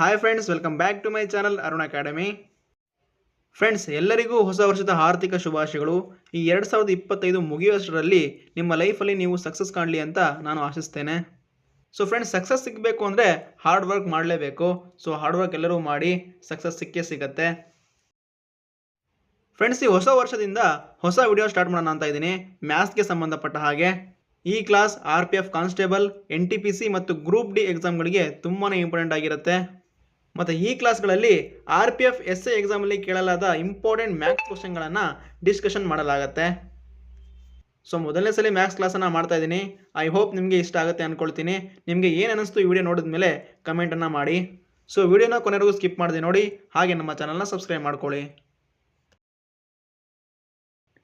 Hi friends welcome back to my channel Arun academy friends ಎಲ್ಲರಿಗೂ ಹೊಸ ವರ್ಷದ ಆರ್ಥಿಕ ಶುಭಾಶಯಗಳು. ಈ ಎರಡು ಸಾವಿರದ ಇಪ್ಪತ್ತೈದು ಮುಗಿಯುವಷ್ಟರಲ್ಲಿ ನಿಮ್ಮ ಲೈಫಲ್ಲಿ ನೀವು ಸಕ್ಸಸ್ ಕಾಣಲಿ ಅಂತ ನಾನು ಆಶಿಸ್ತೇನೆ. ಸೊ ಫ್ರೆಂಡ್ಸ್ ಸಕ್ಸಸ್ ಸಿಗಬೇಕು ಅಂದರೆ ಹಾರ್ಡ್ ವರ್ಕ್ ಮಾಡಲೇಬೇಕು. ಸೊ ಹಾರ್ಡ್ ವರ್ಕ್ ಎಲ್ಲರೂ ಮಾಡಿ ಸಕ್ಸಸ್ ಸಿಕ್ಕೇ ಸಿಗತ್ತೆ. ಫ್ರೆಂಡ್ಸ್ ಈ ಹೊಸ ವರ್ಷದಿಂದ ಹೊಸ ವಿಡಿಯೋ ಸ್ಟಾರ್ಟ್ ಮಾಡೋಣ ಅಂತ ಇದ್ದೀನಿ. ಮ್ಯಾಥ್ಸ್ಗೆ ಸಂಬಂಧಪಟ್ಟ ಹಾಗೆ. ಈ class R P F constable N T P C ಮತ್ತು ಗ್ರೂಪ್ ಡಿ ಎಕ್ಸಾಮ್ಗಳಿಗೆ ತುಂಬಾ ಇಂಪಾರ್ಟೆಂಟ್ ಆಗಿರುತ್ತೆ. ಮತ್ತು ಈ ಕ್ಲಾಸ್ಗಳಲ್ಲಿ R P F S A ಎಕ್ಸಾಮಲ್ಲಿ ಕೇಳಲಾದ ಇಂಪಾರ್ಟೆಂಟ್ ಮ್ಯಾಥ್ಸ್ ಕ್ವಶನ್ಗಳನ್ನು ಡಿಸ್ಕಷನ್ ಮಾಡಲಾಗತ್ತೆ. ಸೊ ಮೊದಲನೇ ಸಲ ಮ್ಯಾಥ್ಸ್ ಕ್ಲಾಸನ್ನು ಮಾಡ್ತಾ ಇದ್ದೀನಿ. ಐ ಹೋಪ್ ನಿಮಗೆ ಇಷ್ಟ ಆಗುತ್ತೆ ಅಂದ್ಕೊಳ್ತೀನಿ ನಿಮಗೆ ಏನು ಅನ್ನಿಸ್ತು ಈ ವಿಡಿಯೋ ನೋಡಿದ ಮೇಲೆ ಕಮೆಂಟನ್ನು ಮಾಡಿ. ಸೊ ವಿಡಿಯೋನ ಕೊನೆವರೆಗೂ ಸ್ಕಿಪ್ ಮಾಡಿದೆ ನೋಡಿ. ಹಾಗೆ ನಮ್ಮ ಚಾನಲ್ನ ಸಬ್ಸ್ಕ್ರೈಬ್ ಮಾಡ್ಕೊಳ್ಳಿ.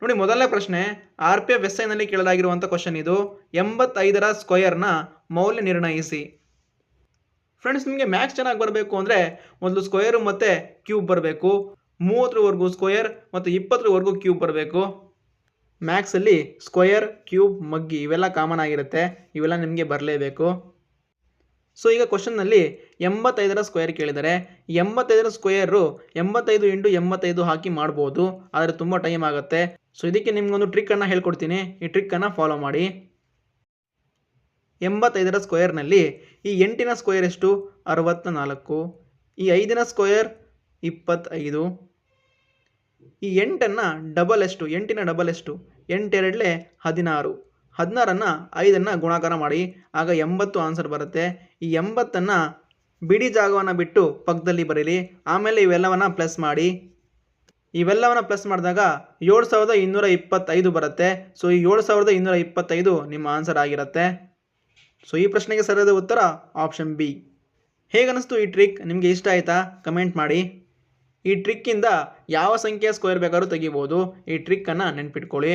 ನೋಡಿ, ಮೊದಲನೇ ಪ್ರಶ್ನೆ, ಆರ್ ಪಿ ಎಫ್ ಎಸ್ ಐನಲ್ಲಿ ಕೇಳಲಾಗಿರುವಂಥ ಕ್ವಶನ್ ಇದು. ಎಂಬತ್ತೈದರ ಸ್ಕ್ವಯರ್ನ ಮೌಲ್ಯ ನಿರ್ಣಯಿಸಿ. ಫ್ರೆಂಡ್ಸ್ ನಿಮಗೆ ಮ್ಯಾಕ್ಸ್ ಚೆನ್ನಾಗಿ ಬರಬೇಕು ಅಂದರೆ ಮೊದಲು ಸ್ಕ್ವಯರು ಮತ್ತು ಕ್ಯೂಬ್ ಬರಬೇಕು. ಮೂವತ್ತರವರೆಗೂ ಸ್ಕ್ವಯರ್ ಮತ್ತು ಇಪ್ಪತ್ತರವರೆಗೂ ಕ್ಯೂಬ್ ಬರಬೇಕು. ಮ್ಯಾಕ್ಸಲ್ಲಿ ಸ್ಕ್ವಯರ್ ಕ್ಯೂಬ್ ಮಗ್ಗಿ ಇವೆಲ್ಲ ಕಾಮನ್ ಆಗಿರುತ್ತೆ. ಇವೆಲ್ಲ ನಿಮಗೆ ಬರಲೇಬೇಕು. ಸೊ ಈಗ ಕ್ವಶನ್ನಲ್ಲಿ ಎಂಬತ್ತೈದರ ಸ್ಕ್ವೇರ್ ಕೇಳಿದರೆ, ಎಂಬತ್ತೈದರ ಸ್ಕ್ವಯರು ಎಂಬತ್ತೈದು ಇಂಟು ಎಂಬತ್ತೈದು ಹಾಕಿ ಮಾಡ್ಬೋದು. ಆದರೆ ತುಂಬ ಟೈಮ್ ಆಗುತ್ತೆ. ಸೊ ಇದಕ್ಕೆ ನಿಮಗೊಂದು ಟ್ರಿಕ್ಕನ್ನು ಹೇಳ್ಕೊಡ್ತೀನಿ. ಈ ಟ್ರಿಕ್ಕನ್ನು ಫಾಲೋ ಮಾಡಿ. ಎಂಬತ್ತೈದರ ಸ್ಕ್ವೇರ್ನಲ್ಲಿ ಈ ಎಂಟಿನ ಸ್ಕ್ವೇರ್ ಎಷ್ಟು? ಅರವತ್ತ ನಾಲ್ಕು ಈ ಐದಿನ ಸ್ಕ್ವೇರ್ ಇಪ್ಪತ್ತೈದು. ಈ ಎಂಟನ್ನು ಡಬಲ್ ಎಷ್ಟು? ಎಂಟಿನ ಡಬಲ್ ಎಷ್ಟು? ಎಂಟೆರಡಲೆ ಹದಿನಾರು. ಹದಿನಾರನ್ನು ಐದನ್ನು ಗುಣಾಕಾರ ಮಾಡಿ, ಆಗ ಎಂಬತ್ತು ಆನ್ಸರ್ ಬರುತ್ತೆ. ಈ ಎಂಬತ್ತನ್ನು ಬಿಡಿ ಜಾಗವನ್ನು ಬಿಟ್ಟು ಪಕ್ಕದಲ್ಲಿ ಬರೀರಿ ಆಮೇಲೆ ಇವೆಲ್ಲವನ್ನು ಪ್ಲಸ್ ಮಾಡಿ. ಇವೆಲ್ಲವನ್ನು ಪ್ಲಸ್ ಮಾಡಿದಾಗ ಏಳು ಸಾವಿರದ ಇನ್ನೂರ ಇಪ್ಪತ್ತೈದು ಬರುತ್ತೆ. ಸೊ ಈ ಏಳು ಸಾವಿರದ ಇನ್ನೂರ ಇಪ್ಪತ್ತೈದು ನಿಮ್ಮ ಆನ್ಸರ್ ಆಗಿರುತ್ತೆ. ಸೊ ಈ ಪ್ರಶ್ನೆಗೆ ಸರಿಯಾದ ಉತ್ತರ ಆಪ್ಷನ್ ಬಿ ಹೇಗನ್ನಿಸ್ತು ಈ ಟ್ರಿಕ್ ನಿಮಗೆ ಇಷ್ಟ ಆಯಿತಾ? ಕಮೆಂಟ್ ಮಾಡಿ. ಈ ಟ್ರಿಕ್ಕಿಂದ ಯಾವ ಸಂಖ್ಯೆಯ ಸ್ಕ್ವೇರ್ ಬೇಕಾದ್ರೂ ತೆಗಿಬೋದು. ಈ ಟ್ರಿಕ್ಕನ್ನು ನೆನ್ಪಿಟ್ಕೊಳ್ಳಿ.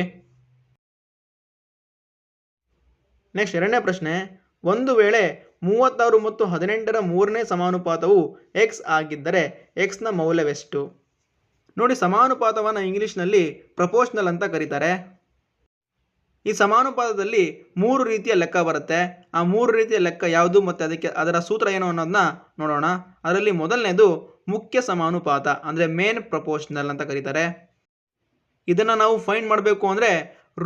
ನೆಕ್ಸ್ಟ್ ಎರಡನೇ ಪ್ರಶ್ನೆ. ಒಂದು ವೇಳೆ ಮೂವತ್ತಾರು ಮತ್ತು ಹದಿನೆಂಟರ ಮೂರನೇ ಸಮಾನುಪಾತವು ಎಕ್ಸ್ ಆಗಿದ್ದರೆ ಎಕ್ಸ್ನ ಮೌಲ್ಯವೆಷ್ಟು? ನೋಡಿ, ಸಮಾನುಪಾತವನ್ನು ಇಂಗ್ಲೀಷ್ನಲ್ಲಿ ಪ್ರಪೋರ್ಷನಲ್ ಅಂತ ಕರೀತಾರೆ. ಈ ಸಮಾನುಪಾತದಲ್ಲಿ ಮೂರು ರೀತಿಯ ಲೆಕ್ಕ ಬರುತ್ತೆ. ಆ ಮೂರು ರೀತಿಯ ಲೆಕ್ಕ ಯಾವುದು ಮತ್ತು ಅದಕ್ಕೆ ಅದರ ಸೂತ್ರ ಏನು ಅನ್ನೋದನ್ನ ನೋಡೋಣ. ಅದರಲ್ಲಿ ಮೊದಲನೇದು ಮುಖ್ಯ ಸಮಾನುಪಾತ ಅಂದರೆ ಮೇನ್ ಪ್ರಪೋರ್ಷನಲ್ ಅಂತ ಕರೀತಾರೆ. ಇದನ್ನು ನಾವು ಫೈಂಡ್ ಮಾಡಬೇಕು ಅಂದರೆ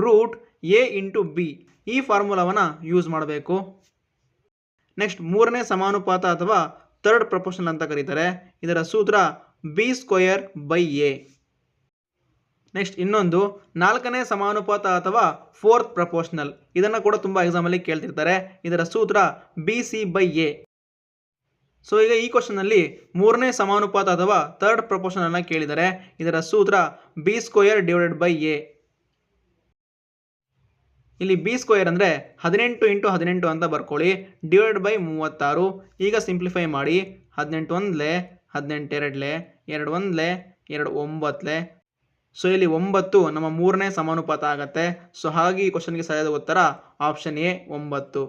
ರೂಟ್ ಎ ಇಂಟು ಬಿ ಈ ಫಾರ್ಮುಲಾವನ್ನು ಯೂಸ್ ಮಾಡಬೇಕು. ನೆಕ್ಸ್ಟ್ ಮೂರನೇ ಸಮಾನುಪಾತ ಅಥವಾ ಥರ್ಡ್ ಪ್ರಪೋರ್ಷನಲ್ ಅಂತ ಕರೀತಾರೆ. ಇದರ ಸೂತ್ರ B square by A next ಇನ್ನೊಂದು ನಾಲ್ಕನೇ ಸಮಾನುಪಾತ ಅಥವಾ ಫೋರ್ತ್ ಪ್ರಪೋರ್ಷನಲ್ ಇದನ್ನು ಕೂಡ ತುಂಬ ಎಕ್ಸಾಮಲ್ಲಿ ಕೇಳ್ತಿರ್ತಾರೆ. ಇದರ ಸೂತ್ರ B C by A so ಈಗ ಈ ಕ್ವಶನಲ್ಲಿ ಮೂರನೇ ಸಮಾನುಪಾತ ಅಥವಾ ಥರ್ಡ್ ಪ್ರಪೋರ್ಷನಲ್ನ ಕೇಳಿದರೆ ಇದರ ಸೂತ್ರ B square divided by A ಇಲ್ಲಿ ಬಿ ಸ್ಕ್ವೇರ್ ಅಂದರೆ ಹದಿನೆಂಟು ಇಂಟು ಹದಿನೆಂಟು ಅಂತ ಬರ್ಕೊಳ್ಳಿ. ಡಿವೈಡ್ ಬೈ ಮೂವತ್ತಾರು. ಈಗ ಸಿಂಪ್ಲಿಫೈ ಮಾಡಿ. ಹದಿನೆಂಟು ಲೇ ಹದಿನೆಂಟು ಎರಡ್ಲೆ, ಎರಡು ಒಂದ್ಲೆ, ಎರಡು ಒಂಬತ್ತಲೆ ಸೊ ಇಲ್ಲಿ ಒಂಬತ್ತು ನಮ್ಮ ಮೂರನೇ ಸಮಾನುಪಾತ ಆಗತ್ತೆ. ಸೊ ಹಾಗೆ ಈ ಕ್ವಶನ್ಗೆ ಸರಿಯಾದ ಉತ್ತರ ಆಪ್ಷನ್ ಎ ಒಂಬತ್ತು.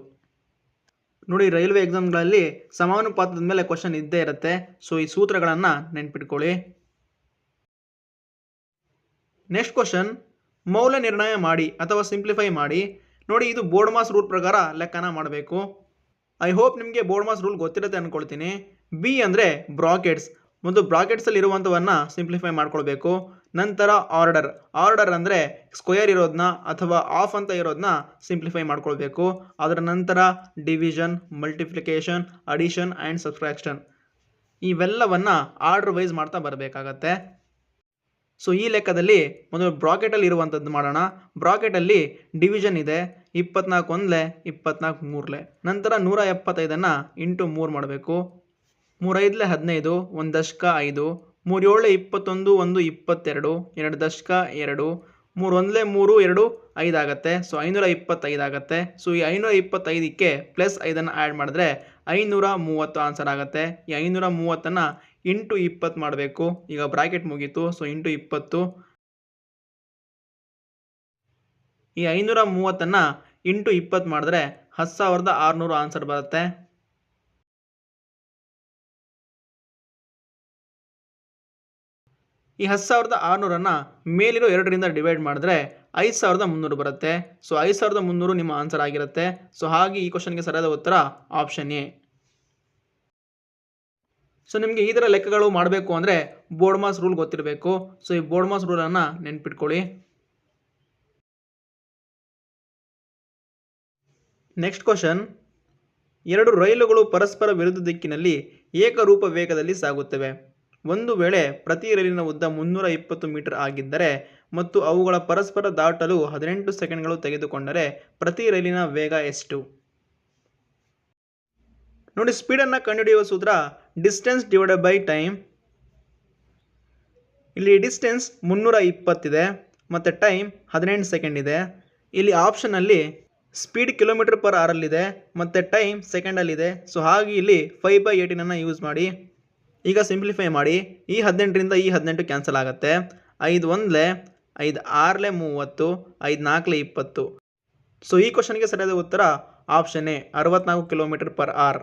ನೋಡಿ, ರೈಲ್ವೆ ಎಕ್ಸಾಮ್ಗಳಲ್ಲಿ ಸಮಾನುಪಾತದ ಮೇಲೆ ಕ್ವಶನ್ ಇದ್ದೇ ಇರುತ್ತೆ. ಸೊ ಈ ಸೂತ್ರಗಳನ್ನು ನೆನ್ಪಿಟ್ಕೊಳ್ಳಿ. ನೆಕ್ಸ್ಟ್ ಕ್ವಶನ್ ಮೌಲ್ಯ ನಿರ್ಣಯ ಮಾಡಿ ಅಥವಾ ಸಿಂಪ್ಲಿಫೈ ಮಾಡಿ. ನೋಡಿ, ಇದು ಬೋರ್ಡ್ ಮಾಸ್ ರೂಲ್ ಪ್ರಕಾರ ಲೆಕ್ಕನ ಮಾಡಬೇಕು. ಐ ಹೋಪ್ ನಿಮಗೆ ಬೋರ್ಡ್ ಮಾಸ್ ರೂಲ್ ಗೊತ್ತಿರುತ್ತೆ ಅಂದ್ಕೊಳ್ತೀನಿ ಬಿ ಅಂದರೆ ಬ್ರಾಕೆಟ್ಸ್ ಒಂದು ಬ್ರಾಕೆಟ್ಸಲ್ಲಿ ಇರುವಂಥವನ್ನು ಸಿಂಪ್ಲಿಫೈ ಮಾಡ್ಕೊಳ್ಬೇಕು. ನಂತರ ಆರ್ಡರ್ ಆರ್ಡರ್ ಅಂದರೆ ಸ್ಕ್ವೇರ್ ಇರೋದನ್ನ ಅಥವಾ ಆಫ್ ಅಂತ ಇರೋದನ್ನ ಸಿಂಪ್ಲಿಫೈ ಮಾಡ್ಕೊಳ್ಬೇಕು. ಅದರ ನಂತರ division multiplication addition and subtraction ಇವೆಲ್ಲವನ್ನು ಆರ್ಡರ್ ವೈಸ್ ಮಾಡ್ತಾ ಬರಬೇಕಾಗತ್ತೆ. ಸೊ ಈ ಲೆಕ್ಕದಲ್ಲಿ ಮೊದಲು ಬ್ರಾಕೆಟಲ್ಲಿ ಇರುವಂಥದ್ದು ಮಾಡೋಣ. ಬ್ರಾಕೆಟಲ್ಲಿ ಡಿವಿಷನ್ ಇದೆ, ಇಪ್ಪತ್ನಾಲ್ಕು ಒಂದಲೆ, ಇಪ್ಪತ್ನಾಲ್ಕು ಮೂರಲೆ. ನಂತರ ನೂರ ಎಪ್ಪತ್ತೈದನ್ನು ಇಂಟು ಮೂರು ಮಾಡಬೇಕು. ಮೂರೈದಲೆ ಹದಿನೈದು ಒಂದು ದಶಕ ಐದು. ಮೂರು ಏಳೆ ಇಪ್ಪತ್ತೊಂದು, ಒಂದು ಇಪ್ಪತ್ತೆರಡು, ಎರಡು ದಶಕ ಎರಡು, ಮೂರು ಒಂದಲೇ ಮೂರು, ಎರಡು ಐದು ಆಗುತ್ತೆ. ಸೊ ಐನೂರ ಇಪ್ಪತ್ತೈದಾಗತ್ತೆ ಸೊ ಈ ಐನೂರ ಇಪ್ಪತ್ತೈದಕ್ಕೆ ಪ್ಲಸ್ ಐದನ್ನು ಆ್ಯಡ್ ಮಾಡಿದ್ರೆ ಐನೂರ ಮೂವತ್ತು ಆನ್ಸರ್ ಆಗುತ್ತೆ. ಈ ಐನೂರ ಮೂವತ್ತನ್ನು ಇಂಟು ಇಪ್ಪತ್ತು ಮಾಡಬೇಕು. ಈಗ ಬ್ರಾಕೆಟ್ ಮುಗೀತು. ಸೊ ಇಂಟು ಇಪ್ಪತ್ತು. ಈ ಐನೂರ ಮೂವತ್ತನ್ನು ಇಂಟು ಇಪ್ಪತ್ತು ಮಾಡಿದ್ರೆ ಹತ್ತು ಸಾವಿರದ ಆರುನೂರು ಆನ್ಸರ್ ಬರುತ್ತೆ. ಈ ಹತ್ತು ಸಾವಿರದ ಆರುನೂರನ್ನು ಮೇಲಿರೋ ಎರಡರಿಂದ ಡಿವೈಡ್ ಮಾಡಿದ್ರೆ ಐದು ಸಾವಿರದ ಮುನ್ನೂರು ಬರುತ್ತೆ. ಸೊ ಐದು ಸಾವಿರದ ಮುನ್ನೂರು ನಿಮ್ಮ ಆನ್ಸರ್ ಆಗಿರುತ್ತೆ. ಸೊ ಹಾಗೆ ಈ ಕ್ವಶನ್ಗೆ ಸರಿಯಾದ ಉತ್ತರ ಆಪ್ಷನ್ ಎ. ಸೊ ನಿಮಗೆ ಈ ಥರ ಲೆಕ್ಕಗಳು ಮಾಡಬೇಕು ಅಂದರೆ ಬೋರ್ಡ್ ಮಾಸ್ ರೂಲ್ ಗೊತ್ತಿರಬೇಕು. ಸೊ ಈ ಬೋರ್ಡ್ ಮಾಸ್ ರೂಲನ್ನು ನೆನ್ಪಿಟ್ಕೊಳ್ಳಿ. ನೆಕ್ಸ್ಟ್ ಕ್ವಶನ್ ಎರಡು ರೈಲುಗಳು ಪರಸ್ಪರ ವಿರುದ್ಧ ದಿಕ್ಕಿನಲ್ಲಿ ಏಕರೂಪ ವೇಗದಲ್ಲಿ ಸಾಗುತ್ತವೆ. ಒಂದು ವೇಳೆ ಪ್ರತಿ ರೈಲಿನ ಉದ್ದ ಮುನ್ನೂರ ಇಪ್ಪತ್ತು ಮೀಟರ್ ಆಗಿದ್ದರೆ ಮತ್ತು ಅವುಗಳ ಪರಸ್ಪರ ದಾಟಲು ಹದಿನೆಂಟು ಸೆಕೆಂಡ್ಗಳು ತೆಗೆದುಕೊಂಡರೆ ಪ್ರತಿ ರೈಲಿನ ವೇಗ ಎಷ್ಟು? ನೋಡಿ, ಸ್ಪೀಡನ್ನು ಕಂಡುಹಿಡಿಯುವ ಸೂತ್ರ ಡಿಸ್ಟೆನ್ಸ್ ಡಿವೈಡೆಡ್ ಬೈ ಟೈಮ್. ಇಲ್ಲಿ ಡಿಸ್ಟೆನ್ಸ್ ಮುನ್ನೂರ ಇಪ್ಪತ್ತಿದೆ ಮತ್ತು ಟೈಮ್ ಹದಿನೆಂಟು ಸೆಕೆಂಡ್ ಇದೆ ಇಲ್ಲಿ ಆಪ್ಷನಲ್ಲಿ ಸ್ಪೀಡ್ ಕಿಲೋಮೀಟರ್ ಪರ್ ಅವರಲ್ಲಿದೆ ಮತ್ತು ಟೈಮ್ ಸೆಕೆಂಡಲ್ಲಿದೆ. ಸೊ, ಹಾಗೆ ಇಲ್ಲಿ ಫೈವ್ ಬೈ ಏಯ್ಟೀನನ್ನು ಯೂಸ್ ಮಾಡಿ. ಈಗ ಸಿಂಪ್ಲಿಫೈ ಮಾಡಿ, ಈ ಹದಿನೆಂಟರಿಂದ ಈ ಹದಿನೆಂಟು ಕ್ಯಾನ್ಸಲ್ ಆಗುತ್ತೆ. ಐದು ಒಂದ್ಲೆ, ಐದು ಆರಲೆ ಮೂವತ್ತು, ಐದು ನಾಲ್ಕಲೆ ಇಪ್ಪತ್ತು. ಸೊ ಈ ಕ್ವಶನ್ಗೆ ಸರಿಯಾದ ಉತ್ತರ ಆಪ್ಷನ್ ಎ, ಅರವತ್ನಾಲ್ಕು ಕಿಲೋಮೀಟರ್ ಪರ್ ಆರ್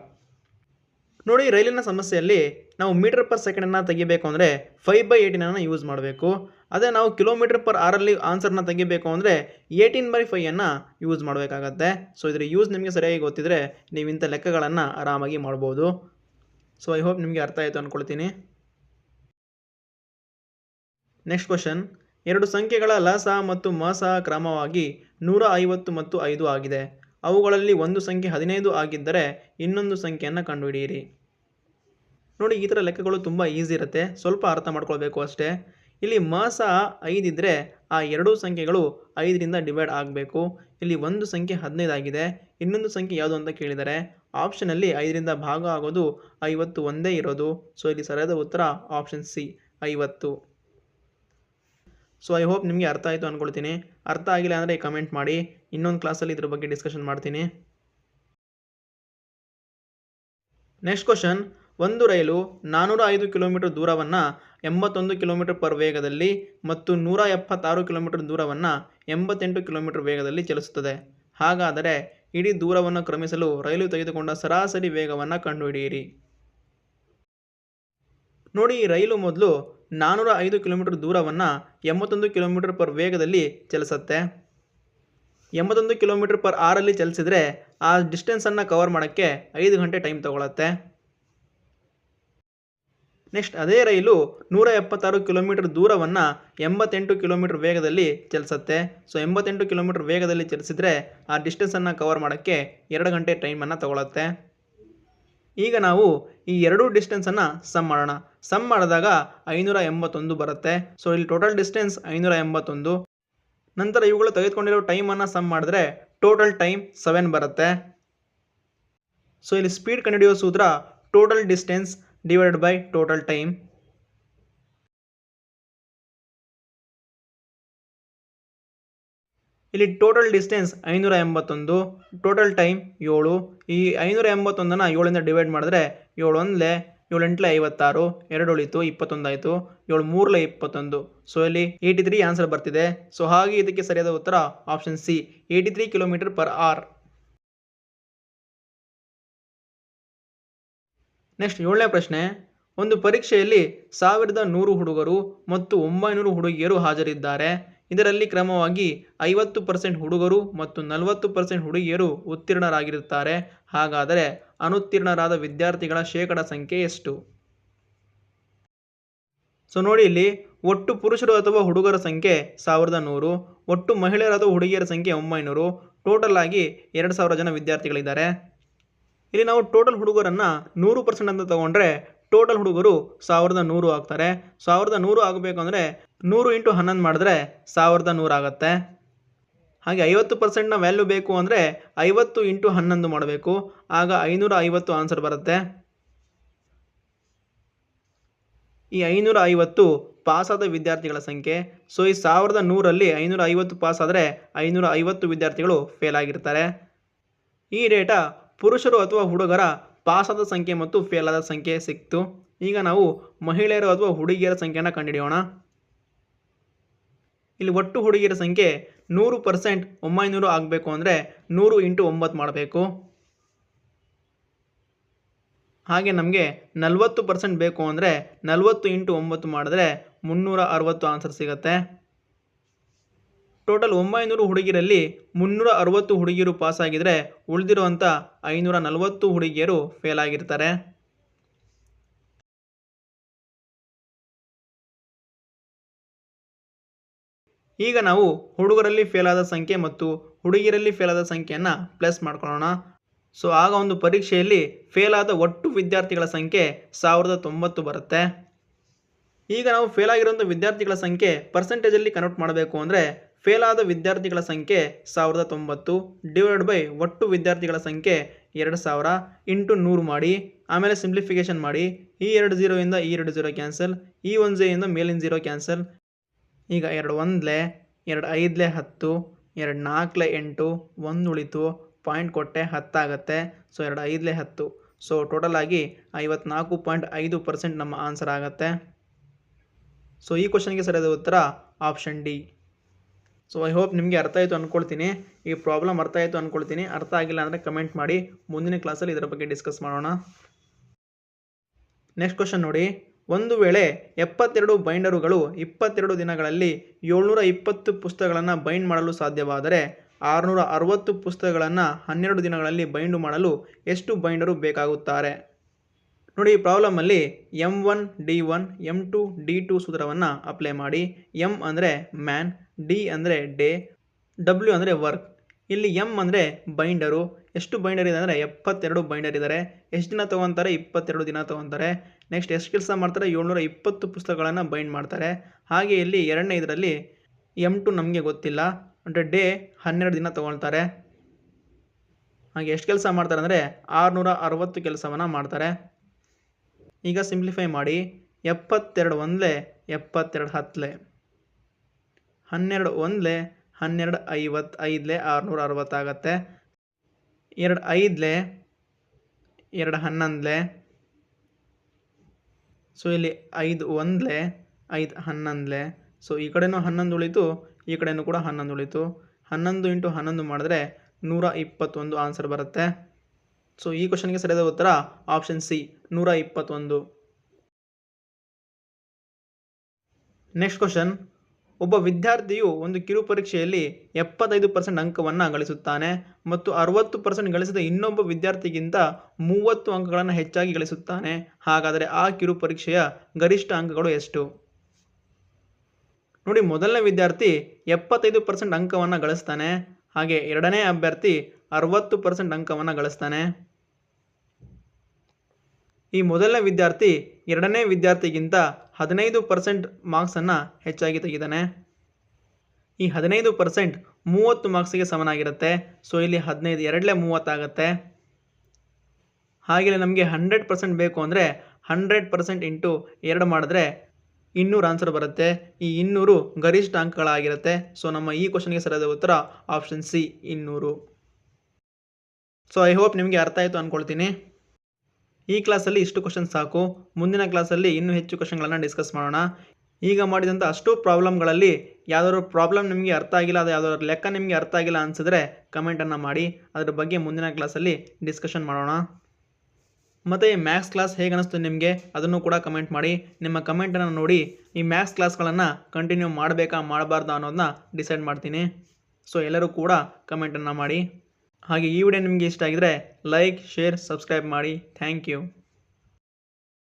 ನೋಡಿ, ರೈಲಿನ ಸಮಸ್ಯೆಯಲ್ಲಿ ನಾವು ಮೀಟರ್ ಪರ್ ಸೆಕೆಂಡನ್ನು ತೆಗಿಬೇಕು ಅಂದರೆ ಫೈವ್ ಬೈ ಏಯ್ಟೀನನ್ನು ಯೂಸ್ ಮಾಡಬೇಕು. ಅದೇ ನಾವು ಕಿಲೋಮೀಟರ್ ಪರ್ ಆರಲ್ಲಿ ಆನ್ಸರ್ನ ತೆಗಿಬೇಕು ಅಂದರೆ ಏಯ್ಟೀನ್ ಬೈ ಫೈಯನ್ನು ಯೂಸ್ ಮಾಡಬೇಕಾಗತ್ತೆ. ಸೊ ಇದರ ಯೂಸ್ ನಿಮಗೆ ಸರಿಯಾಗಿ ಗೊತ್ತಿದ್ದರೆ ನೀವು ಇಂಥ ಲೆಕ್ಕಗಳನ್ನು ಆರಾಮಾಗಿ ಮಾಡ್ಬೋದು. ಸೊ ಐ ಹೋಪ್ ನಿಮಗೆ ಅರ್ಥ ಆಯಿತು ಅಂದ್ಕೊಳ್ತೀನಿ ನೆಕ್ಸ್ಟ್ ಕ್ವಶನ್ ಎರಡು ಸಂಖ್ಯೆಗಳ ಲಸ ಮತ್ತು ಮಸ ಕ್ರಮವಾಗಿ ನೂರ ಐವತ್ತು ಮತ್ತು ಐದು ಆಗಿದೆ. ಅವುಗಳಲ್ಲಿ ಒಂದು ಸಂಖ್ಯೆ ಹದಿನೈದು ಆಗಿದ್ದರೆ ಇನ್ನೊಂದು ಸಂಖ್ಯೆಯನ್ನು ಕಂಡುಹಿಡಿಯಿರಿ. ನೋಡಿ, ಈ ಥರ ಲೆಕ್ಕಗಳು ತುಂಬ ಈಸಿ ಇರುತ್ತೆ. ಸ್ವಲ್ಪ ಅರ್ಥ ಮಾಡ್ಕೊಳ್ಬೇಕು ಅಷ್ಟೇ. ಇಲ್ಲಿ ಮಾಸ ಐದಿದ್ದರೆ ಆ ಎರಡೂ ಸಂಖ್ಯೆಗಳು ಐದರಿಂದ ಡಿವೈಡ್ ಆಗಬೇಕು. ಇಲ್ಲಿ ಒಂದು ಸಂಖ್ಯೆ ಹದಿನೈದು ಆಗಿದೆ. ಇನ್ನೊಂದು ಸಂಖ್ಯೆ ಯಾವುದು ಅಂತ ಕೇಳಿದರೆ ಆಪ್ಷನಲ್ಲಿ ಐದರಿಂದ ಭಾಗ ಆಗೋದು ಐವತ್ತು ಒಂದೇ ಇರೋದು. ಸೊ ಇಲ್ಲಿ ಸರಿಯಾದ ಉತ್ತರ ಆಪ್ಷನ್ ಸಿ ಐವತ್ತು. ಸೊ ಐ ಹೋಪ್ ನಿಮಗೆ ಅರ್ಥ ಆಯಿತು ಅಂದ್ಕೊಳ್ತೀನಿ ಅರ್ಥ ಆಗಿಲ್ಲ ಅಂದರೆ ಕಮೆಂಟ್ ಮಾಡಿ. ಇನ್ನೊಂದು ಕ್ಲಾಸಲ್ಲಿ ಇದ್ರ ಬಗ್ಗೆ ಡಿಸ್ಕಷನ್ ಮಾಡ್ತೀನಿ. ನೆಕ್ಸ್ಟ್ ಕ್ವಶನ್ ಒಂದು ರೈಲು ನಾನ್ನೂರ ಐದು ಕಿಲೋಮೀಟರ್ ದೂರವನ್ನು ಎಂಬತ್ತೊಂದು ಕಿಲೋಮೀಟರ್ ಪರ್ ವೇಗದಲ್ಲಿ ಮತ್ತು ನೂರ ಎಪ್ಪತ್ತಾರು ಕಿಲೋಮೀಟರ್ ದೂರವನ್ನು ಎಂಬತ್ತೆಂಟು ಕಿಲೋಮೀಟರ್ ವೇಗದಲ್ಲಿ ಚಲಿಸುತ್ತದೆ. ಹಾಗಾದರೆ ಇಡೀ ದೂರವನ್ನು ಕ್ರಮಿಸಲು ರೈಲು ತೆಗೆದುಕೊಂಡ ಸರಾಸರಿ ವೇಗವನ್ನು ಕಂಡುಹಿಡಿಯಿರಿ. ನೋಡಿ ಈ ರೈಲು ಮೊದಲು ನಾನ್ನೂರ ಐದು ಕಿಲೋಮೀಟರ್ ದೂರವನ್ನು ಎಂಬತ್ತೊಂದು ಕಿಲೋಮೀಟರ್ ಪರ್ ವೇಗದಲ್ಲಿ ಚಲಿಸುತ್ತೆ. ಎಂಬತ್ತೊಂದು ಕಿಲೋಮೀಟರ್ ಪರ್ ಆರಲ್ಲಿ ಚಲಿಸಿದರೆ ಆ ಡಿಸ್ಟೆನ್ಸನ್ನು ಕವರ್ ಮಾಡೋಕ್ಕೆ ಐದು ಗಂಟೆ ಟೈಮ್ ತಗೊಳತ್ತೆ. ನೆಕ್ಸ್ಟ್ ಅದೇ ರೈಲು ನೂರ ಎಪ್ಪತ್ತಾರು ಕಿಲೋಮೀಟರ್ ದೂರವನ್ನು ಎಂಬತ್ತೆಂಟು ಕಿಲೋಮೀಟರ್ ವೇಗದಲ್ಲಿ ಚಲಿಸುತ್ತೆ. ಸೊ ಎಂಬತ್ತೆಂಟು ಕಿಲೋಮೀಟರ್ ವೇಗದಲ್ಲಿ ಚಲಿಸಿದರೆ ಆ ಡಿಸ್ಟೆನ್ಸನ್ನು ಕವರ್ ಮಾಡೋಕ್ಕೆ ಎರಡು ಗಂಟೆ ಟೈಮನ್ನು ತಗೊಳತ್ತೆ. ಈಗ ನಾವು ಈ ಎರಡೂ ಡಿಸ್ಟೆನ್ಸನ್ನು ಸಮ್ ಮಾಡೋಣ. ಸಮ್ ಮಾಡಿದಾಗ ಐನೂರ ಎಂಬತ್ತೊಂದು ಬರುತ್ತೆ. ಸೊ ಇಲ್ಲಿ ಟೋಟಲ್ ಡಿಸ್ಟೆನ್ಸ್ ಐನೂರ ಎಂಬತ್ತೊಂದು. ನಂತರ ಇವುಗಳು ತೆಗೆದುಕೊಂಡಿರೋ ಟೈಮನ್ನು ಸಮ್ ಮಾಡಿದ್ರೆ ಟೋಟಲ್ ಟೈಮ್ ಸೆವೆನ್ ಬರುತ್ತೆ. ಸೊ ಇಲ್ಲಿ ಸ್ಪೀಡ್ ಕಂಡುಹಿಡಿಯೋ ಸೂತ್ರ total distance divided by total time ಇಲ್ಲಿ ಟೋಟಲ್ ಡಿಸ್ಟೆನ್ಸ್ ಐನೂರ ಎಂಬತ್ತೊಂದು ಟೋಟಲ್ ಟೈಮ್ ಏಳು. ಈ ಐನೂರ ಎಂಬತ್ತೊಂದನ್ನು ಏಳಿಂದ ಡಿವೈಡ್ ಮಾಡಿದ್ರೆ ಏಳು ಒಂದಲೇ ಏಳು ಎಂಟ್ಲೆ ಐವತ್ತಾರು, ಎರಡು ಉಳಿತು ಇಪ್ಪತ್ತೊಂದಾಯಿತು ಏಳು ಮೂರಲೆ ಇಪ್ಪತ್ತೊಂದು. ಸೊ ಇಲ್ಲಿ ಏಯ್ಟಿ ತ್ರೀ ಆನ್ಸರ್ ಬರ್ತಿದೆ. ಸೊ ಹಾಗೆ ಇದಕ್ಕೆ ಸರಿಯಾದ ಉತ್ತರ option C eighty three kilometre per hour next ಏಳನೇ ಪ್ರಶ್ನೆ. ಒಂದು ಪರೀಕ್ಷೆಯಲ್ಲಿ ಸಾವಿರದ ನೂರು ಹುಡುಗರು ಮತ್ತು ಒಂಬೈನೂರು ಹುಡುಗಿಯರು ಹಾಜರಿದ್ದಾರೆ. ಇದರಲ್ಲಿ ಕ್ರಮವಾಗಿ ಐವತ್ತು ಪರ್ಸೆಂಟ್ ಹುಡುಗರು ಮತ್ತು ನಲವತ್ತು ಪರ್ಸೆಂಟ್ ಹುಡುಗಿಯರು ಉತ್ತೀರ್ಣರಾಗಿರುತ್ತಾರೆ. ಹಾಗಾದರೆ ಅನುತ್ತೀರ್ಣರಾದ ವಿದ್ಯಾರ್ಥಿಗಳ ಶೇಕಡ ಸಂಖ್ಯೆ ಎಷ್ಟು? ಸೊ ನೋಡಿ ಇಲ್ಲಿ ಒಟ್ಟು ಪುರುಷರು ಅಥವಾ ಹುಡುಗರ ಸಂಖ್ಯೆ ಸಾವಿರದ ನೂರು, ಒಟ್ಟು ಮಹಿಳೆಯರು ಅಥವಾ ಹುಡುಗಿಯರ ಸಂಖ್ಯೆ ಒಂಬೈನೂರು ಟೋಟಲ್ ಆಗಿ ಎರಡು ಸಾವಿರ ಜನ ವಿದ್ಯಾರ್ಥಿಗಳಿದ್ದಾರೆ. ಇಲ್ಲಿ ನಾವು ಟೋಟಲ್ ಹುಡುಗರನ್ನು ನೂರು ಪರ್ಸೆಂಟ್ ಅಂತ ತಗೊಂಡ್ರೆ ಟೋಟಲ್ ಹುಡುಗರು ಸಾವಿರದ ನೂರು ಆಗ್ತಾರೆ. ಸಾವಿರದ ನೂರು ಆಗಬೇಕು ಅಂದರೆ ನೂರು ಇಂಟು ಹನ್ನೊಂದು ಮಾಡಿದ್ರೆ ಸಾವಿರದ ನೂರು ಆಗುತ್ತೆ. ಹಾಗೆ ಐವತ್ತು ಪರ್ಸೆಂಟ್ನ ವ್ಯಾಲ್ಯೂ ಬೇಕು ಅಂದರೆ ಐವತ್ತು ಇಂಟು ಹನ್ನೊಂದು ಮಾಡಬೇಕು. ಆಗ ಐನೂರ ಐವತ್ತು ಆನ್ಸರ್ ಬರುತ್ತೆ. ಈ ಐನೂರ ಐವತ್ತು ಪಾಸಾದ ವಿದ್ಯಾರ್ಥಿಗಳ ಸಂಖ್ಯೆ. ಸೊ ಈ ಸಾವಿರದ ನೂರಲ್ಲಿ ಐನೂರ ಐವತ್ತು ಪಾಸ್ ಆದರೆ ಐನೂರ ಐವತ್ತು ವಿದ್ಯಾರ್ಥಿಗಳು ಫೇಲ್ ಆಗಿರ್ತಾರೆ. ಈ ಡೇಟಾ ಪುರುಷರು ಅಥವಾ ಹುಡುಗರ ಪಾಸಾದ ಸಂಖ್ಯೆ ಮತ್ತು ಫೇಲ್ ಆದ ಸಂಖ್ಯೆ ಸಿಕ್ತು. ಈಗ ನಾವು ಮಹಿಳೆಯರು ಅಥವಾ ಹುಡುಗಿಯರ ಸಂಖ್ಯೆನ ಕಂಡುಹಿಡಿಯೋಣ. ಇಲ್ಲಿ ಒಟ್ಟು ಹುಡುಗಿಯರ ಸಂಖ್ಯೆ ನೂರು ಪರ್ಸೆಂಟ್ ಒಂಬೈನೂರು ಆಗಬೇಕು ಅಂದರೆ ನೂರು ಇಂಟು ಒಂಬತ್ತು ಮಾಡಬೇಕು. ಹಾಗೆ ನಮಗೆ ನಲವತ್ತು ಪರ್ಸೆಂಟ್ ಬೇಕು ಅಂದರೆ ನಲವತ್ತು ಇಂಟು ಒಂಬತ್ತು ಮಾಡಿದ್ರೆ ಮುನ್ನೂರ ಅರವತ್ತು ಆನ್ಸರ್ ಸಿಗುತ್ತೆ. ಟೋಟಲ್ ಒಂಬೈನೂರು ಹುಡುಗಿರಲ್ಲಿ ಮುನ್ನೂರ ಅರವತ್ತು ಹುಡುಗಿಯರು ಪಾಸಾಗಿದ್ದರೆ ಉಳಿದಿರುವಂಥ ಐನೂರ ನಲವತ್ತು ಹುಡುಗಿಯರು ಫೇಲ್ ಆಗಿರ್ತಾರೆ. ಈಗ ನಾವು ಹುಡುಗರಲ್ಲಿ ಫೇಲ್ ಆದ ಸಂಖ್ಯೆ ಮತ್ತು ಹುಡುಗಿರಲ್ಲಿ ಫೇಲ್ ಆದ ಸಂಖ್ಯೆಯನ್ನು ಪ್ಲಸ್ ಮಾಡ್ಕೊಳ್ಳೋಣ. ಸೊ ಆಗ ಒಂದು ಪರೀಕ್ಷೆಯಲ್ಲಿ ಫೇಲ್ ಆದ ಒಟ್ಟು ವಿದ್ಯಾರ್ಥಿಗಳ ಸಂಖ್ಯೆ ಸಾವಿರದ ತೊಂಬತ್ತು ಬರುತ್ತೆ. ಈಗ ನಾವು ಫೇಲಾಗಿರುವಂಥ ವಿದ್ಯಾರ್ಥಿಗಳ ಸಂಖ್ಯೆ ಪರ್ಸೆಂಟೇಜಲ್ಲಿ ಕನ್ವರ್ಟ್ ಮಾಡಬೇಕು ಅಂದರೆ ಫೇಲ್ ಆದ ವಿದ್ಯಾರ್ಥಿಗಳ ಸಂಖ್ಯೆ ಸಾವಿರದ ತೊಂಬತ್ತು ಡಿವೈಡ್ ಬೈ ಒಟ್ಟು ವಿದ್ಯಾರ್ಥಿಗಳ ಸಂಖ್ಯೆ ಎರಡು ಸಾವಿರ ಇಂಟು ನೂರು ಮಾಡಿ, ಆಮೇಲೆ ಸಿಂಪ್ಲಿಫಿಕೇಶನ್ ಮಾಡಿ, ಈ ಎರಡು ಜೀರೋಯಿಂದ ಈ ಎರಡು ಜೀರೋ ಕ್ಯಾನ್ಸಲ್ ಈ ಒಂದು ಜೀರೋಯಿಂದ ಮೇಲಿನ ಜೀರೋ ಕ್ಯಾನ್ಸಲ್ ಈಗ ಎರಡು ಒಂದ್ಲೆ, ಎರಡು ಐದಲೆ ಹತ್ತು, ಎರಡು ನಾಲ್ಕಲೆ ಎಂಟು, ಒಂದು ಉಳಿತು ಪಾಯಿಂಟ್ ಕೊಟ್ಟೆ ಹತ್ತಾಗತ್ತೆ ಸೊ ಎರಡು ಐದಲೆ ಹತ್ತು. ಸೊ ಟೋಟಲ್ ಆಗಿ ಐವತ್ನಾಲ್ಕು ಪಾಯಿಂಟ್ ಐದು ಪರ್ಸೆಂಟ್ ನಮ್ಮ ಆನ್ಸರ್ ಆಗುತ್ತೆ. ಸೊ ಈ ಕ್ವಶನ್ಗೆ ಸರಿಯಾದ ಉತ್ತರ option D so I hope ನಿಮಗೆ ಅರ್ಥ ಆಯಿತು ಅಂದ್ಕೊಳ್ತೀನಿ ಈ ಪ್ರಾಬ್ಲಮ್ ಅರ್ಥ ಆಯಿತು ಅಂದ್ಕೊಳ್ತೀನಿ ಅರ್ಥ ಆಗಿಲ್ಲ ಅಂದರೆ ಕಮೆಂಟ್ ಮಾಡಿ. ಮುಂದಿನ ಕ್ಲಾಸಲ್ಲಿ ಇದರ ಬಗ್ಗೆ ಡಿಸ್ಕಸ್ ಮಾಡೋಣ. ನೆಕ್ಸ್ಟ್ ಕ್ವಶನ್ ನೋಡಿ. ಒಂದು ವೇಳೆ ಎಪ್ಪತ್ತೆರಡು ಬೈಂಡರುಗಳು ಇಪ್ಪತ್ತೆರಡು ದಿನಗಳಲ್ಲಿ ಏಳ್ನೂರ ಇಪ್ಪತ್ತು ಪುಸ್ತಕಗಳನ್ನು ಬೈಂಡ್ ಮಾಡಲು ಸಾಧ್ಯವಾದರೆ ಆರುನೂರ ಅರವತ್ತು ಪುಸ್ತಕಗಳನ್ನು ಹನ್ನೆರಡು ದಿನಗಳಲ್ಲಿ ಬೈಂಡು ಮಾಡಲು ಎಷ್ಟು ಬೈಂಡರು ಬೇಕಾಗುತ್ತಾರೆ? ನೋಡಿ ಈ ಪ್ರಾಬ್ಲಮಲ್ಲಿ M one D one M two D two ಸೂತ್ರವನ್ನು ಅಪ್ಲೈ ಮಾಡಿ. ಎಂ ಅಂದರೆ ಮ್ಯಾನ್ ಡಿ ಅಂದರೆ ಡೇ ಡಬ್ಲ್ಯೂ ಅಂದರೆ ವರ್ಕ್ ಇಲ್ಲಿ ಎಂ ಅಂದರೆ ಬೈಂಡರು ಎಷ್ಟು ಬೈಂಡರ್ ಇದೆ ಅಂದರೆ ಎಪ್ಪತ್ತೆರಡು ಬೈಂಡರ್ ಇದ್ದಾರೆ ಎಷ್ಟು ದಿನ ತೊಗೊತಾರೆ? ಇಪ್ಪತ್ತೆರಡು ದಿನ ತೊಗೊತಾರೆ. ನೆಕ್ಸ್ಟ್ ಎಷ್ಟು ಕೆಲಸ ಮಾಡ್ತಾರೆ? ಏಳ್ನೂರ ಇಪ್ಪತ್ತು ಪುಸ್ತಕಗಳನ್ನು ಬೈಂಡ್ ಮಾಡ್ತಾರೆ. ಹಾಗೆ ಇಲ್ಲಿ ಎರಡನೇ ಇದರಲ್ಲಿ ಎಂ ಟು ನಮಗೆ ಗೊತ್ತಿಲ್ಲ. ಅಂದರೆ ಡೇ ಹನ್ನೆರಡು ದಿನ ತೊಗೊಳ್ತಾರೆ. ಹಾಗೆ ಎಷ್ಟು ಕೆಲಸ ಮಾಡ್ತಾರೆ ಅಂದರೆ ಆರುನೂರ ಅರವತ್ತು ಕೆಲಸವನ್ನು ಮಾಡ್ತಾರೆ. ಈಗ ಸಿಂಪ್ಲಿಫೈ ಮಾಡಿ ಎಪ್ಪತ್ತೆರಡು ಒಂದಲೆ ಎಪ್ಪತ್ತೆರಡು ಹತ್ತಲೆ ಹನ್ನೆರಡು ಒಂದಲೆ ಹನ್ನೆರಡು ಐವತ್ತು ಐದಲೆ ಆರುನೂರ ಅರವತ್ತಾಗತ್ತೆ ಎರಡು ಐದಲೆ ಎರಡು ಹನ್ನೊಂದಲೆ. ಸೊ ಇಲ್ಲಿ ಐದು ಒಂದಲೆ ಐದು ಹನ್ನೊಂದ್ಲೆ. ಸೊ ಈ ಕಡೆನೂ ಹನ್ನೊಂದು ಉಳಿತು, ಈ ಕಡೆನೂ ಕೂಡ ಹನ್ನೊಂದು ಉಳಿತು. ಹನ್ನೊಂದು ಇಂಟು ಹನ್ನೊಂದು ಮಾಡಿದ್ರೆ ನೂರ ಇಪ್ಪತ್ತೊಂದು ಆನ್ಸರ್ ಬರುತ್ತೆ. ಸೊ ಈ ಕ್ವಶನ್ಗೆ ಸರಿಯಾದ ಉತ್ತರ ಆಪ್ಷನ್ ಸಿ. ನೂರ ಇಪ್ಪತ್ತೊಂದು. ನೆಕ್ಸ್ಟ್ ಕ್ವಶನ್ ಒಬ್ಬ ವಿದ್ಯಾರ್ಥಿಯು ಒಂದು ಕಿರು ಪರೀಕ್ಷೆಯಲ್ಲಿ ಎಪ್ಪತ್ತೈದು ಪರ್ಸೆಂಟ್ ಅಂಕವನ್ನು ಗಳಿಸುತ್ತಾನೆ ಮತ್ತು ಅರವತ್ತು ಪರ್ಸೆಂಟ್ ಗಳಿಸಿದ ಇನ್ನೊಬ್ಬ ವಿದ್ಯಾರ್ಥಿಗಿಂತ ಮೂವತ್ತು ಅಂಕಗಳನ್ನು ಹೆಚ್ಚಾಗಿ ಗಳಿಸುತ್ತಾನೆ. ಹಾಗಾದರೆ ಆ ಕಿರು ಪರೀಕ್ಷೆಯ ಗರಿಷ್ಠ ಅಂಕಗಳು ಎಷ್ಟು? ನೋಡಿ, ಮೊದಲನೇ ವಿದ್ಯಾರ್ಥಿ ಎಪ್ಪತ್ತೈದು ಪರ್ಸೆಂಟ್ ಅಂಕವನ್ನು ಗಳಿಸ್ತಾನೆ. ಹಾಗೆ ಎರಡನೇ ಅಭ್ಯರ್ಥಿ ಅರವತ್ತು ಪರ್ಸೆಂಟ್ ಅಂಕವನ್ನು ಗಳಿಸ್ತಾನೆ. ಈ ಮೊದಲನೇ ವಿದ್ಯಾರ್ಥಿ ಎರಡನೇ ವಿದ್ಯಾರ್ಥಿಗಿಂತ ಹದಿನೈದು ಪರ್ಸೆಂಟ್ ಮಾರ್ಕ್ಸನ್ನು ಹೆಚ್ಚಾಗಿ ತೆಗಿತಾನೆ ಈ ಹದಿನೈದು ಪರ್ಸೆಂಟ್ ಮೂವತ್ತು ಮಾರ್ಕ್ಸಿಗೆ ಸಮನಾಗಿರುತ್ತೆ. ಸೊ, ಇಲ್ಲಿ ಹದಿನೈದು ಎರಡಲೇ ಮೂವತ್ತಾಗತ್ತೆ ಹಾಗೆಯೇ ನಮಗೆ ಹಂಡ್ರೆಡ್ ಪರ್ಸೆಂಟ್ ಬೇಕು ಅಂದರೆ ಹಂಡ್ರೆಡ್ ಪರ್ಸೆಂಟ್ ಇಂಟು ಎರಡು ಮಾಡಿದ್ರೆ ಇನ್ನೂರು ಆನ್ಸರ್ ಬರುತ್ತೆ. ಈ ಇನ್ನೂರು ಗರಿಷ್ಠ ಅಂಕಗಳಾಗಿರುತ್ತೆ. ಸೊ, ನಮ್ಮ ಈ ಕ್ವಶನ್ಗೆ ಸರಿಯಾದ ಉತ್ತರ ಆಪ್ಷನ್ ಸಿ ಇನ್ನೂರು. ಸೊ, ಐ ಹೋಪ್ ನಿಮಗೆ ಅರ್ಥ ಆಯಿತು ಅಂದ್ಕೊಳ್ತೀನಿ ಈ ಕ್ಲಾಸಲ್ಲಿ ಇಷ್ಟು ಕ್ವಶನ್ ಸಾಕು. ಮುಂದಿನ ಕ್ಲಾಸಲ್ಲಿ ಇನ್ನೂ ಹೆಚ್ಚು ಕ್ವಶನ್ಗಳನ್ನು ಡಿಸ್ಕಸ್ ಮಾಡೋಣ. ಈಗ ಮಾಡಿದಂಥ ಅಷ್ಟು ಪ್ರಾಬ್ಲಮ್ಗಳಲ್ಲಿ ಯಾವುದಾದ್ರು ಪ್ರಾಬ್ಲಮ್ ನಿಮಗೆ ಅರ್ಥ ಆಗಿಲ್ಲ, ಅದು ಯಾವುದಾದ್ರು ಲೆಕ್ಕ ನಿಮಗೆ ಅರ್ಥ ಆಗಿಲ್ಲ ಅನಿಸಿದ್ರೆ ಕಮೆಂಟನ್ನು ಮಾಡಿ. ಅದ್ರ ಬಗ್ಗೆ ಮುಂದಿನ ಕ್ಲಾಸಲ್ಲಿ ಡಿಸ್ಕಷನ್ ಮಾಡೋಣ. ಮತ್ತು ಈ ಮ್ಯಾಥ್ಸ್ ಕ್ಲಾಸ್ ಹೇಗೆ ಅನ್ನಿಸ್ತು ನಿಮಗೆ? ಅದನ್ನು ಕೂಡ ಕಮೆಂಟ್ ಮಾಡಿ. ನಿಮ್ಮ ಕಮೆಂಟನ್ನು ನೋಡಿ ಈ ಮ್ಯಾಥ್ಸ್ ಕ್ಲಾಸ್ಗಳನ್ನು ಕಂಟಿನ್ಯೂ ಮಾಡಬೇಕಾ ಮಾಡಬಾರ್ದಾ ಅನ್ನೋದನ್ನ ಡಿಸೈಡ್ ಮಾಡ್ತೀನಿ. ಸೊ ಎಲ್ಲರೂ ಕೂಡ ಕಮೆಂಟನ್ನು ಮಾಡಿ. ಹಾಗೆ ಈ ವಿಡಿಯೋ ನಿಮಗೆ ಇಷ್ಟ ಆಗಿದರೆ ಲೈಕ್ ಶೇರ್ ಸಬ್ಸ್ಕ್ರೈಬ್ ಮಾಡಿ. Thank you